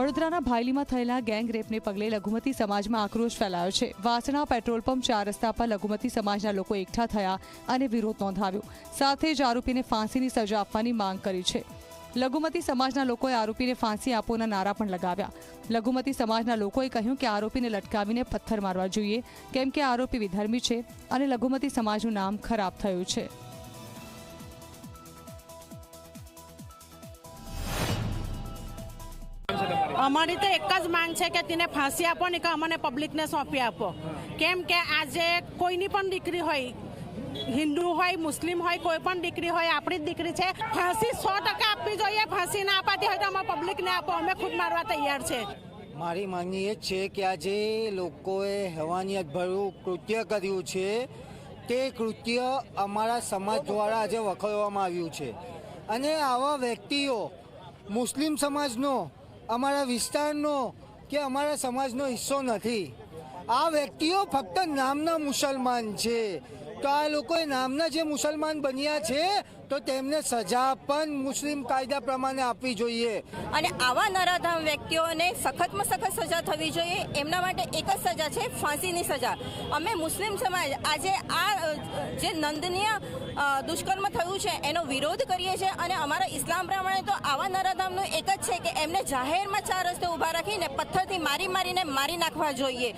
વડોદરાના ભાયલીમાં થયેલા ગેંગ રેપને પગલે લઘુમતી સમાજમાં આક્રોશ ફેલાયો છે. વાસણા પેટ્રોલ પંપ ચાર રસ્તા પર લઘુમતી સમાજના લોકો એકઠા થયા અને વિરોધ નોંધાવ્યો. સાથે જ આરોપીને ફાંસીની સજા આપવાની માંગ કરી છે. લઘુમતી સમાજના લોકોએ આરોપીને ફાંસી આપોના નારા પણ લગાવ્યા. લઘુમતી સમાજના લોકોએ કહ્યું કે આરોપીને લટકાવીને પથ્થર મારવા જોઈએ, કેમ કે આરોપી વિધર્મી છે અને લઘુમતી સમાજનું નામ ખરાબ થયું છે. અમારી તો એક જ માંગ છે કે તેને ફાંસી આપો ને કે અમને પબ્લિકને સોંપી આપો. કેમ કે આજે કોઈની પણ દીકરી હોય, હિન્દુ હોય, મુસ્લિમ હોય, કોઈ પણ દીકરી હોય, આપણી જ દીકરી છે, ફાંસી સો ટકા આપવી જોઈએ, ફાંસી ના અપાતી હોય તો અમે પબ્લિકને આપો, અમે ખુદ મારવા તૈયાર છે. મારી માંગણી એ જ છે કે આજે લોકોએ હેવાનિયત ભર્યું કૃત્ય કર્યું છે. તે કૃત્ય અમારા સમાજ દ્વારા આજે વખોડવામાં આવ્યું છે. અને આવા વ્યક્તિઓ, મુસ્લિમ સમાજનો અમારા વિસ્તારનો કે અમારા સમાજનો હિસ્સો નથી. આ વ્યક્તિઓ ફક્ત નામના મુસલમાન છે. તો આ લોકોએ નામના જે મુસલમાન બન્યા છે, તો તેમને સજા પણ મુસ્લિમ કાયદા પ્રમાણે આપવી જોઈએ. અને આવા નરાધામ વ્યક્તિઓને સખતમાં સખત સજા થવી જોઈએ, એમના માટે એક જ સજા છે, ફાંસીની સજા. અમે મુસ્લિમ સમાજ આજે આ જે નંદનીય દુષ્કર્મ થયું છે, એનો વિરોધ કરીએ છીએ અને અમારા ઇસ્લામ પ્રમાણે તો આવા નરાધામનું એક જ છે કે એમને જાહેરમાં ચાર રસ્તે ઊભા રાખીને પથ્થરથી મારી મારીને મારી નાખવા જોઈએ.